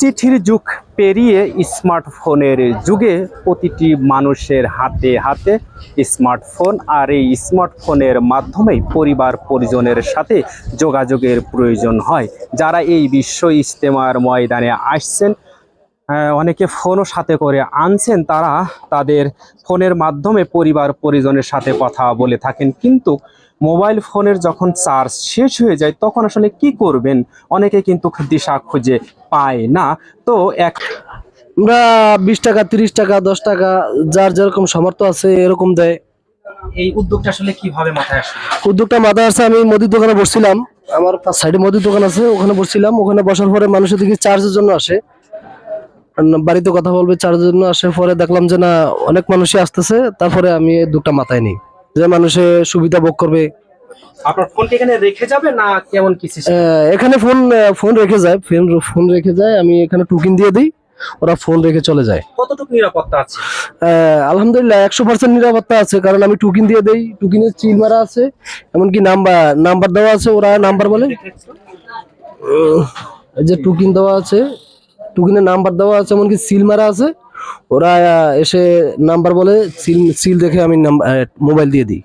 চিঠির যুগ পেরিয়ে স্মার্টফোনের যুগে প্রতিটি মানুষের হাতে হাতে স্মার্টফোন আর এই স্মার্টফোনের মাধ্যমেই পরিবার পরিজনের সাথে যোগাযোগের প্রয়োজন হয়। যারা এই বিশ্ব ইজতেমার ময়দানে আসছেন অনেকে ফোনও সাথে করে আনছেন তারা তাদের ফোনের মাধ্যমে পরিবার পরিজনের সাথে কথা বলে থাকেন। কিন্তু মোবাইল ফোনের যখন চার্জ শেষ হয়ে যায় তখন আসলে কি করবেন? অনেকে কিন্তু দিশা খুঁজে পায় না। তো এক আমরা বিশ টাকা তিরিশ টাকা দশ টাকা যার যেরকম সামর্থ্য আছে এরকম দেয়। এই উদ্যোগটা আসলে কীভাবে মাথায় আসে উদ্যোগটা মাথায় আসছে আমি মুদির দোকানে বসছিলাম। আমার সাইডে মুদির দোকান আছে ওখানে বসছিলাম। ওখানে বসার পরে মানুষের দিকে চার্জের জন্য আসে। বাড়িতে কথা বলবে চার্জের জন্য আসে পরে দেখলাম যে না অনেক মানুষই আসতেছে তারপরে আমি দুটা মাথায় নিই। যে মানুষে সুবিধা ভোগ করবে। আপনার ফোনটি এখানে রেখে যাবে না কেমন কি এখানে ফোন ফোন রেখে যায় ফোন ফোন রেখে যায় আমি এখানে টুকিন দিয়ে দিই ওরা ফোন রেখে চলে যায়। কতটুকু নিরাপত্তা আছে? আলহামদুলিল্লাহ একশো পার্সেন্ট নিরাপত্তা আছে কারণ আমি টুকিন দিয়ে দেই টুকিনের চিল মারা আছে এমনকি নাম্বার নাম্বার দেওয়া আছে ওরা নাম্বার বলে। এই যে টুকিন দেওয়া আছে টুকিনের নাম্বার দেওয়া আছে, এমনকি সিল মারা আছে। ওরা এসে নাম্বার বলে সিল সিল দেখে আমি মোবাইল দিয়ে দিই।